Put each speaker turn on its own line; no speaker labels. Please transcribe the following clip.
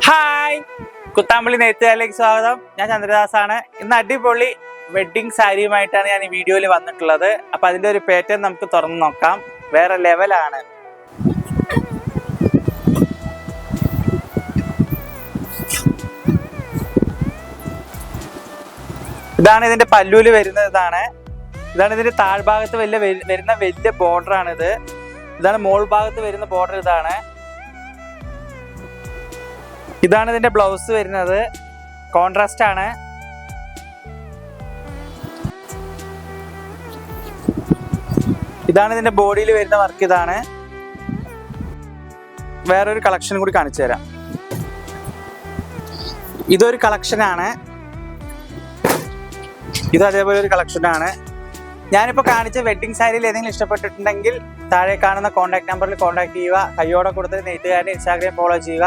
Hi Kuthampully നെയ്ത്തുകാരിലേക്ക് സ്വാഗതം. ഞാൻ ചന്ദ്രദാസ് ആണ് ഇന്ന് അടിപൊളി വെഡ്ഡിങ് സാരിയുമായിട്ടാണ് ഞാൻ ഈ വീഡിയോയിൽ വന്നിട്ടുള്ളത്. അപ്പൊ അതിന്റെ ഒരു പാറ്റേൺ നമുക്ക് തുറന്നു നോക്കാം. വേറെ ലെവലാണ് ഇതാണ് ഇതിന്റെ പല്ലൂൽ വരുന്നത് ഇതാണ്. ഇതാണ് ഇതിന്റെ താഴ്ഭാഗത്ത് വലിയ വരുന്ന വലിയ ബോർഡർ ഇത് ഇതാണ് മോൾ ഭാഗത്ത് വരുന്ന ബോർഡർ ഇതാണ്. ഇതാണ് ഇതിന്റെ ബ്ലൗസ് വരുന്നത്. കോൺട്രാസ്റ്റ് ആണ്. ഇതാണ് ഇതിന്റെ ബോഡിയിൽ വരുന്ന വർക്ക് ഇതാണ്. വേറൊരു കളക്ഷൻ കൂടി കാണിച്ചു തരാം. ഇതൊരു കളക്ഷനാണ് ഇത് അതേപോലെ ഒരു കളക്ഷനാണ് ഞാനിപ്പോൾ കാണിച്ച വെഡിങ് സാരിയിൽ ഏതെങ്കിലും ഇഷ്ടപ്പെട്ടിട്ടുണ്ടെങ്കിൽ താഴെ കാണുന്ന കോൺടാക്ട് നമ്പറിൽ കോൺടാക്ട് ചെയ്യുക. കയ്യോടെ കൊടുത്ത് നെയ്ത്തുകാരുടെ ഇൻസ്റ്റാഗ്രാം ഫോളോ ചെയ്യുക.